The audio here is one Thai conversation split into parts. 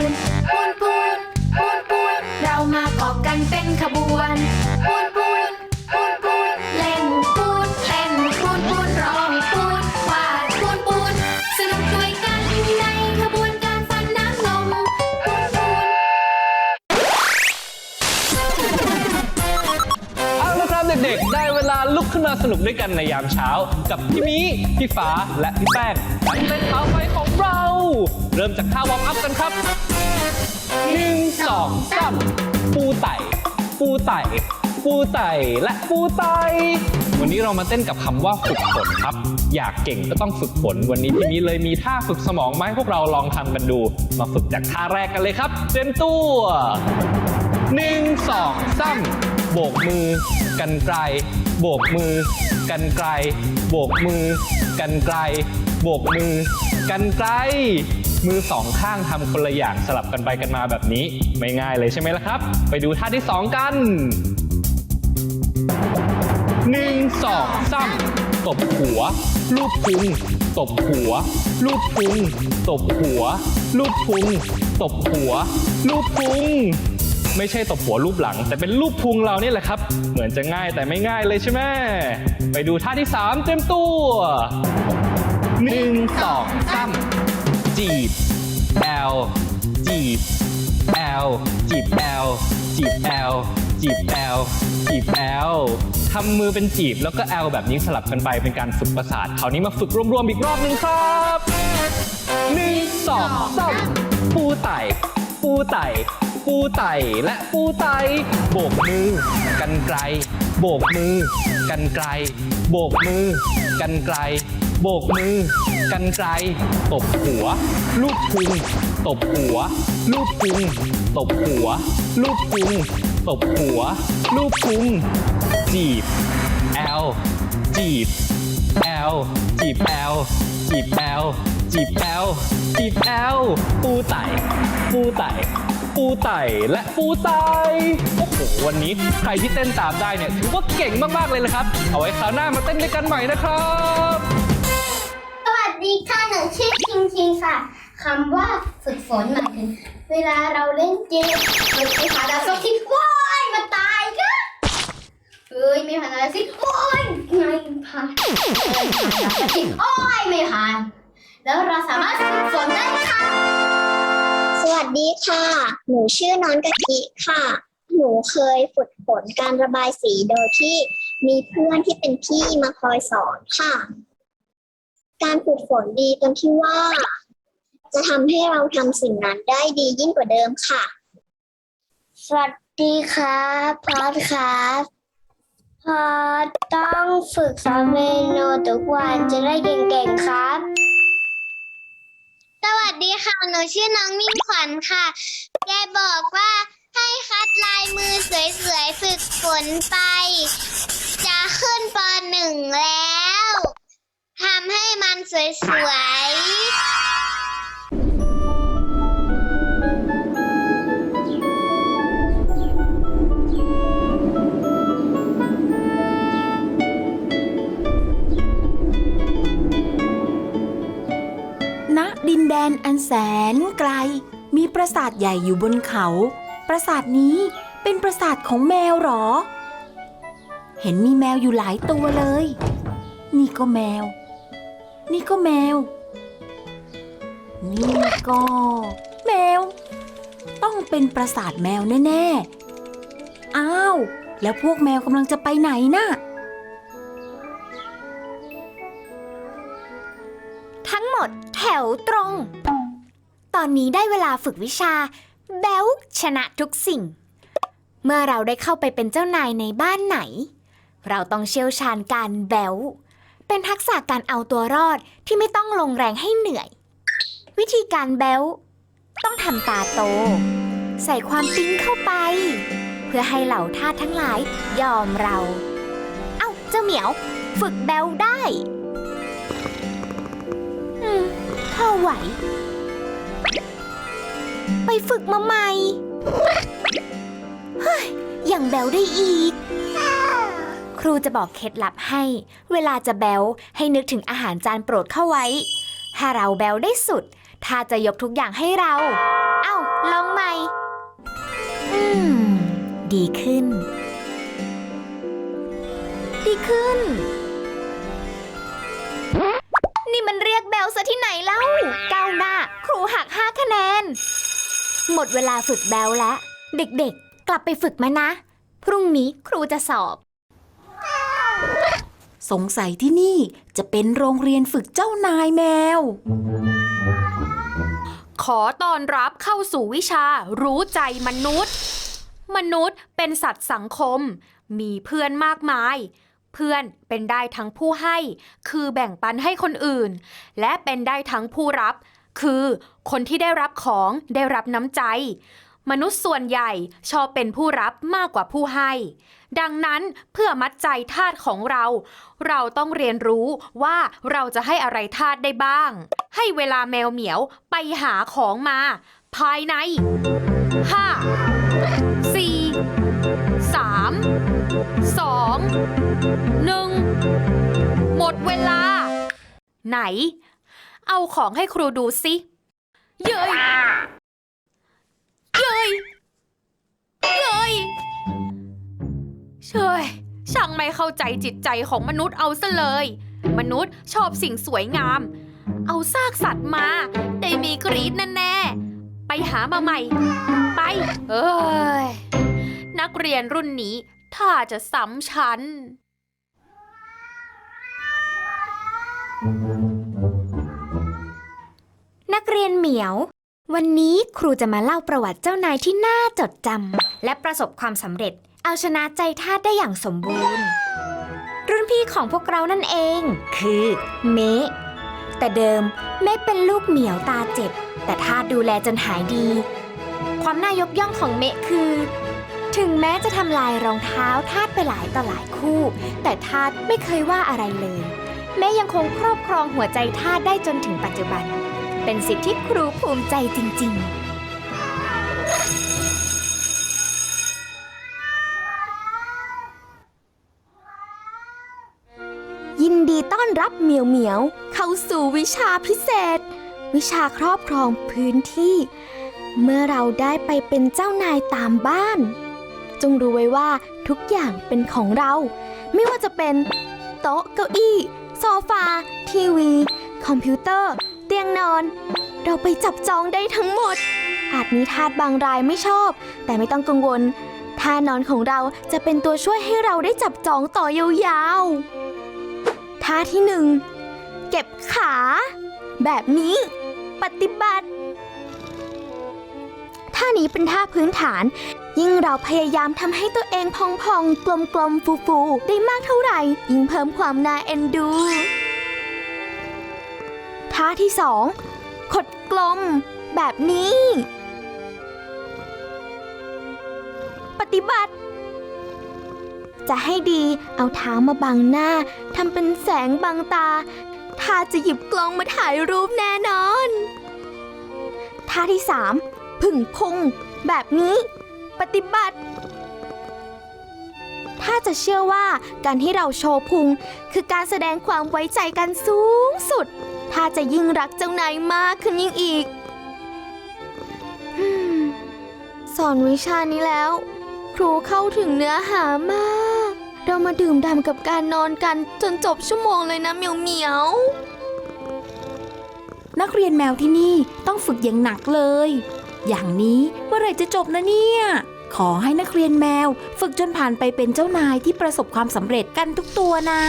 นปูนปูนปูนปูนเรามาเกาะกันเป็นขบวนปูนปูนปูนปูนเล่นปูนเต้นปูนปูนร้องปูนวาดปูนปูนสนุกด้วยกันในขบวนการฟันน้ำนมปูนปูน เอาละครับเด็กๆ ได้เวลาลุกขึ้นมาสนุกด้วยกันในยามเช้า กับพี่มีพี่ฟ้าและพี่แป้งวันเป็นเท้าไฟของเรา เริ่มจากท่าวอร์มอัพกันครับ หนึ่งสองสามปูไต่ ปูไต่ ปูไต่และปูไต่ วันนี้เรามาเต้นกับคำว่าฝึกฝนครับ อยากเก่งก็ต้องฝึกฝน วันนี้พี่มีเลยมีท่าฝึกสมองมาให้พวกเราลองทำกันดู มาฝึกจากท่าแรกกันเลยครับเตรียมตัวหนึ่งสองสามโบกมือ กันไกล โบกมือ กันไกล โบกมือ กันไกล โบกมือ กันไกล มือสองข้างทำคนละอย่างสลับกันไปกันมาแบบนี้ ไม่ง่ายเลยใช่ไหมล่ะครับ ไปดูท่าที่สองกันหนึ่งสองสามตบหัว ลูบพุง ตบหัว ลูบพุง ตบหัว ลูบพุง ตบหัว ลูบพุง ไม่ใช่ตบหัวรูปหลัง แต่เป็นรูปพุงเราเนี่ยแหละครับ เหมือนจะง่ายแต่ไม่ง่ายเลยใช่ไหมไปดูท่าที่ 3 เต็มตัวหนึ่งสองสาม จีบแอลจีบแอลจีบแอลจีบแอลจีบแอลจีบแอลทำมือเป็นจีบแล้วก็แอลแบบนี้สลับกันไปเป็นการฝึกประสาทคราวนี้มาฝึกรวมๆอีกรอบหนึ่งครับหนึ่งสองสามปูไต่ปูไต่ปูไต่และปูไต่โบกมือกันไกล โบกมือกันไกล โบกมือกันไกล โบกมือ กันไกล ตบหัว ลูบพุง ตบหัว ลูบพุง ตบหัว ลูบพุง ตบหัว ลูบพุง จีบ แอล จีบ แอล จีบแอล จีบแอล จีบแอล จีบแอล ปูไต่ ปูไต่ปูไต่และปูไต่โอ้โหวันนี้ใครที่เต้นตามได้เนี่ยถือว่าเก่งมาก ๆ เลยนะครับ เอาไว้คราวหน้ามาเต้นด้วยกันใหม่นะครับ สวัสดีค่ะหนูชื่อคิงคิงค่ะคำว่าฝึกฝนหมายถึง เวลาเราเล่นเกมฝึกไปหาดาวสักทีว้ายมันตายก็เฮ้ยไม่ผ่านอะไรสิโอ้ยไงผ่ผ่านสักทีโอ้ยไม่ผ่าน แล้วเราสามารถฝึกฝนได้ค่ะ สวัสดีค่ะ หนูชื่อน้องกะทิค่ะ หนูเคยฝึกฝนการระบายสีโดยที่มีเพื่อนที่เป็นพี่มาคอยสอนค่ะ การฝึกฝนดีตรงที่ว่า จะทำให้เราทำสิ่งนั้นได้ดียิ่งกว่าเดิมค่ะ สวัสดีครับพอดครับพอดต้องฝึกสอนเมนูทุกวันจะได้เก่งๆครับ สวัสดีค่ะ หนูชื่อน้องมิ่งขวัญค่ะยายบอกว่าให้คัดลายมือสวยๆ ฝึกฝนไป จะขึ้นปหนึ่งแล้ว ทำให้มันสวยๆ ณ ดินแดนอันแสนไกล มีปราสาทใหญ่อยู่บนเขา ปราสาทนี้เป็นปราสาทของแมวหรอ เห็นมีแมวอยู่หลายตัวเลย นี่ก็แมว นี่ก็แมว นี่ก็ แมว ต้องเป็นปราสาทแมวแน่ ๆ อ้าว แล้วพวกแมวกำลังจะไปไหนน่ะ ทั้งหมดแถวตรง ตอนนี้ได้เวลาฝึกวิชา แบลชนะทุกสิ่ง เมื่อเราได้เข้าไปเป็นเจ้านายในบ้านไหน เราต้องเชี่ยวชาญการแบล เป็นทักษะการเอาตัวรอดที่ไม่ต้องลงแรงให้เหนื่อย วิธีการแบลต้องทำตาโต ใส่ความปิ๊งเข้าไป เพื่อให้เหล่าทาสทั้งหลายยอมเรา เอ้าเจ้าเหมียว ฝึกแบลได้ อืมพอไหว ไปฝึกมาใหม่ เฮ้ยยังแบลได้อีก ครูจะบอกเคล็ดลับให้ เวลาจะแบลให้นึกถึงอาหารจานโปรดเข้าไว้ ถ้าเราแบลได้สุด ถ้าจะยกทุกอย่างให้เรา เอ้า ลองใหม่ อืม ดีขึ้น ดีขึ้น นี่มันเรียกแบลซะที่ไหนเล่าก้าวหน้า ครูหักห้าคะแนน หมดเวลาฝึกแบลแล้ว เด็กๆ กลับไปฝึกมานะ พรุ่งนี้ครูจะสอบ สงสัยที่นี่จะเป็นโรงเรียนฝึกเจ้านายแมว ขอต้อนรับเข้าสู่วิชารู้ใจมนุษย์ มนุษย์เป็นสัตว์สังคม มีเพื่อนมากมาย เพื่อนเป็นได้ทั้งผู้ให้ คือแบ่งปันให้คนอื่น และเป็นได้ทั้งผู้รับ คือคนที่ได้รับของได้รับน้ำใจ มนุษย์ส่วนใหญ่ชอบเป็นผู้รับมากกว่าผู้ให้ ดังนั้นเพื่อมัดใจทาสของเรา เราต้องเรียนรู้ว่าเราจะให้อะไรทาสได้บ้าง ให้เวลาแมวเหมียวไปหาของมา ภายใน 5 4 3 2 1 หมดเวลา ไหน เอาของให้ครูดูสิ เย้ย เย้ยเย้ยเชยช่างไม่เข้าใจจิตใจของมนุษย์เอาซะเลย มนุษย์ชอบสิ่งสวยงาม เอาซากสัตว์มา ได้มีกรีดแน่ๆไปหามาใหม่ ไป เอ้ย นักเรียนรุ่นนี้ถ้าจะซ้ำชั้นนักเรียนเหมียว วันนี้ครูจะมาเล่าประวัติเจ้านายที่น่าจดจำและประสบความสำเร็จ เอาชนะใจทาสได้อย่างสมบูรณ์ รุ่นพี่ของพวกเรานั่นเอง คือเมะแต่เดิมเมะเป็นลูกเหมียวตาเจ็บ แต่ทาสดูแลจนหายดี ความน่ายกย่องของเมะคือ ถึงแม้จะทำลายรองเท้าทาสไปหลายต่อหลายคู่ แต่ทาสไม่เคยว่าอะไรเลยแม้ยังคงครอบครองหัวใจทาสได้จนถึงปัจจุบัน เป็นสิทธิที่ครูภูมิใจจริง ๆยินดีต้อนรับเหมียวเหมียวเข้าสู่วิชาพิเศษ วิชาครอบครองพื้นที่ เมื่อเราได้ไปเป็นเจ้านายตามบ้าน จงรู้ไว้ว่าทุกอย่างเป็นของเรา ไม่ว่าจะเป็น โต๊ะเก้าอี้ โซฟา ทีวี คอมพิวเตอร์ เตียงนอน เราไปจับจองได้ทั้งหมด อาจมีทาสบางรายไม่ชอบ แต่ไม่ต้องกังวลท่านอนของเราจะเป็นตัวช่วยให้เราได้จับจองต่อยาวๆท่าที่หนึ่งเก็บขา แบบนี้ ปฏิบัติท่านี้เป็นท่าพื้นฐาน ยิ่งเราพยายามทำให้ตัวเองพองๆ กลมๆ ฟูๆ ได้มากเท่าไหร่ ยิ่งเพิ่มความน่าเอ็นดู ท่าที่สองขดกลม แบบนี้ ปฏิบัติ จะให้ดีเอาเท้ามาบังหน้าทำเป็นแสงบังตาถ้าจะหยิบกล้องมาถ่ายรูปแน่นอนท่าที่สามผึ่งพุง แบบนี้ ปฏิบัติ ถ้าจะเชื่อว่าการที่เราโชว์พุง คือการแสดงความไว้ใจกันสูงสุด ถ้าจะยิ่งรักเจ้านายมากขึ้นยิ่งอีกอืมสอนวิชานี้แล้ว ครูเข้าถึงเนื้อหามาก เรามาดื่มด่ำกับการนอนกันจนจบชั่วโมงเลยนะเหมียวเหมียวนักเรียนแมวที่นี่ต้องฝึกอย่างหนักเลย อย่างนี้เมื่อไหร่จะจบนะเนี่ย ขอให้นักเรียนแมว ฝึกจนผ่านไปเป็นเจ้านายที่ประสบความสำเร็จกันทุกตัวนะ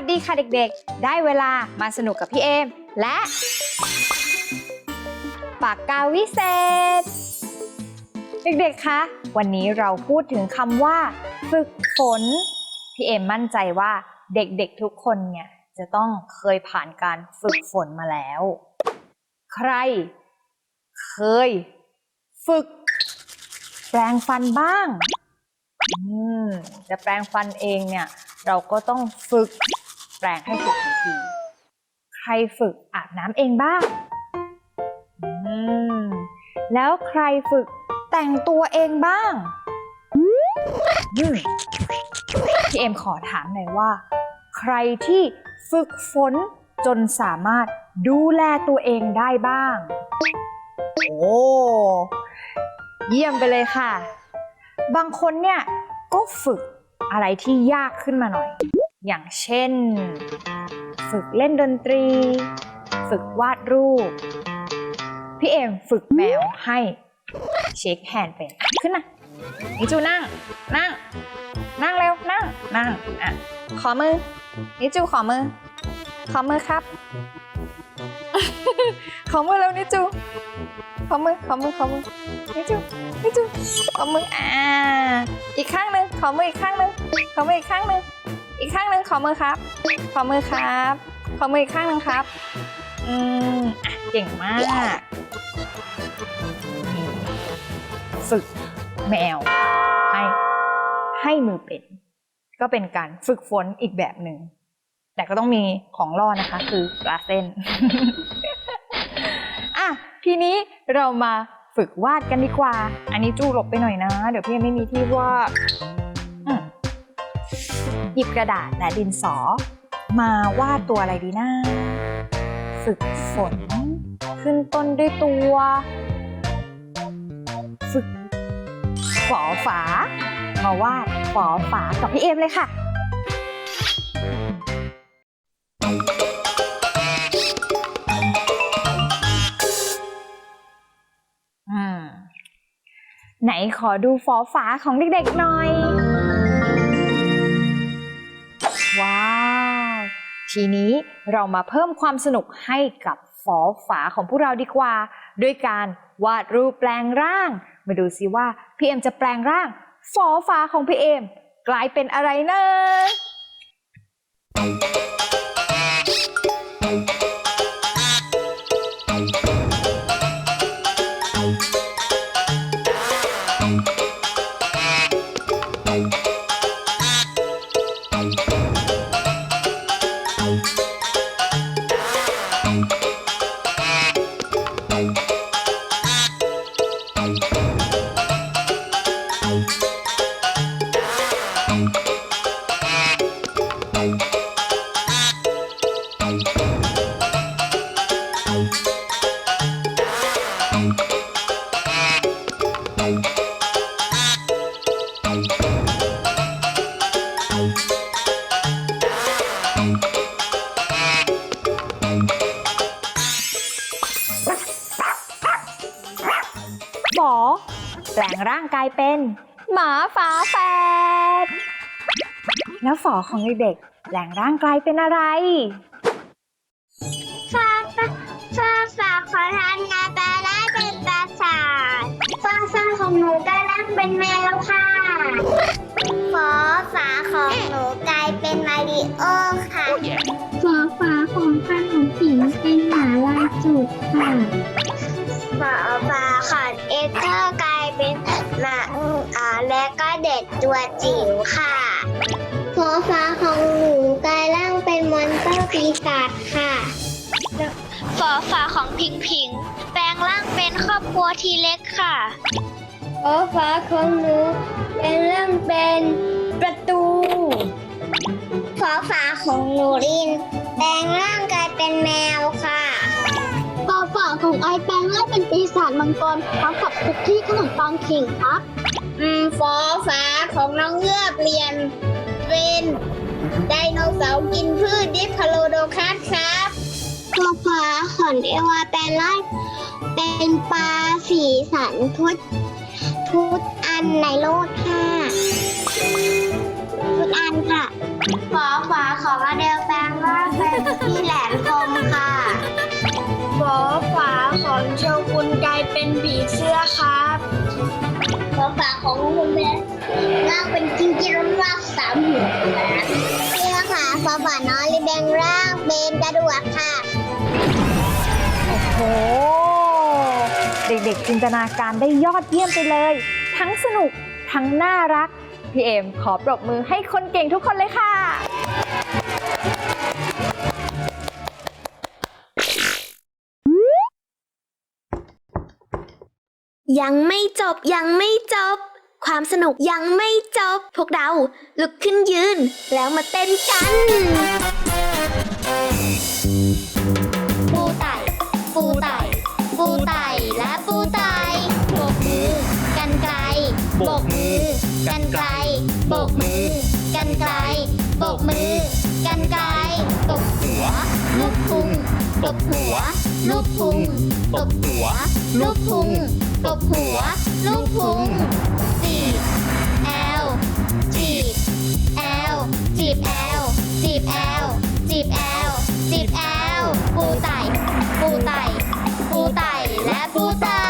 วัสดีค่ะเด็กๆ ได้เวลามาสนุกกับพี่เอม และ ปากกาวิเศษ เด็กๆ คะ วันนี้เราพูดถึงคำว่า ฝึกฝน พี่เอมมั่นใจว่าเด็กๆ ทุกคนเนี่ยจะต้องเคยผ่านการฝึกฝนมาแล้ว ใคร เคย ฝึก แปรงฟันบ้าง อืมจะแปรงฟันเองเนี่ยเราก็ต้องฝึก แปรงให้ถูกวิธีใครฝึกอาบน้ำเองบ้างอืมแล้วใครฝึกแต่งตัวเองบ้าง พี่เอ็มขอถามหน่อยว่า ใครที่ฝึกฝนจนสามารถดูแลตัวเองได้บ้าง โอ้เยี่ยมไปเลยค่ะ บางคนเนี่ยก็ฝึกอะไรที่ยากขึ้นมาหน่อย อย่างเช่น ฝึกเล่นดนตรี ฝึกวาดรูป พี่เอมฝึกแมวให้เช็คแฮนด์เป็นขึ้นมานิจูนั่ง นั่ง นั่งเร็วนั่ง นั่ง อะ ขอมือ นิจูขอมือ ขอมือครับ ขอมือเร็วนิจู ขอมือ ขอมือ ขอมือ นิจู นิจู ขอมือ อ่า อีกข้างหนึ่งขอมืออีกข้างหนึ่งขอมืออีกข้างหนึ่ง อีกข้างหนึ่งขอมือครับ ขอมือครับ ขอมืออีกข้างหนึ่งครับ อืมอะเก่งมากฝึกแมวให้ให้มือเป็น ก็เป็นการฝึกฝนอีกแบบหนึ่ง แต่ก็ต้องมีของล่อนะคะ คือปลาเส้น อะ ทีนี้เรามาฝึกวาดกันดีกว่า อันนี้จูหลบไปหน่อยนะ เดี๋ยวพี่ยังไม่มีที่วาด หยิบกระดาษและดินสอ มาวาดตัวอะไรดีนะ ฝึกฝน ขึ้นต้นด้วยตัว ฝึกฝอฝา มาวาดฝอฝากับพี่เอมเลยค่ะอืมไหนขอดูฝอฝาของเด็กๆหน่อย ทีนี้เรามาเพิ่มความสนุกให้กับฝอฝาของพวกเราดีกว่า ด้วยการวาดรูปแปลงร่าง มาดูซิว่าพี่เอ็มจะแปลงร่าง ฝอฝาของพี่เอ็มกลายเป็นอะไรนะ ฝอแปลงร่างกายเป็น หมาฝาแฝดแล้วฝอของเด็กๆแปลงร่างกายเป็นอะไร ฟ้าฟ้าฟ้าขอทานนาตาได้เป็นปราสาทฟ้าฟ้าของหนูกลายร่างเป็นแมวค่ะฟอฟ้าของหนูกลายเป็นมาริโอค่ะฟอฟ้าของขนมผิงเป็นหมาลายจุดค่ะฟอฟ้าของเอเธอร์กลายเป็นหมาอ่าและก็เด็ดตัวจิ๋วค่ะ อฟ้าของพิงพิง แปลงร่างเป็นครอบครัวทีเล็กค่ะฟอฟ้าของหนูแปลงร่างเป็นประตูฟอฟ้าของหนูริน แปลงร่างกลายเป็นแมวค่ะฟอฟ้าของไอแปลงร่างเป็นปีศาจมังกรพร้อมกับคุกกี้ขนมปังขิงครับอืมฟอฟ้าของน้องเงือกเรียนเป็นไดโนเสาร์กินพืชดิพาโลโดคัสครับ คือฟ้าขอนเอวาแปลงล่าเป็นปลาสีสันทุกทุกอันในโลกค่ะทุกอันค่ะขอขวาของอเดลแปลงร่างเป็นพี่แหลมคมค่ะขอขวาของเชกุณกายเป็นผีเสื้อครับขอขวาของคุณเพชรร่างเป็นจิงจิรราสามหัวครับเสื้อค่ะฟ้าฝาน้ เด็กๆจินตนาการได้ยอดเยี่ยมไปเลย ทั้งสนุกทั้งน่ารัก พี่เอมขอปรบมือให้คนเก่งทุกคนเลยค่ะ ยังไม่จบยังไม่จบ ความสนุกยังไม่จบ พวกเราลุกขึ้นยืนแล้วมาเต้นกัน พุงตบหัว ลูกพุงตบหัว ลูกพุงตบหัว ลูกพุงจีบแอลจีบแอลจีบแอลจีบแอลจีบแอลจีบแอลปูไต่ปูไต่ปูไต่และปูไต่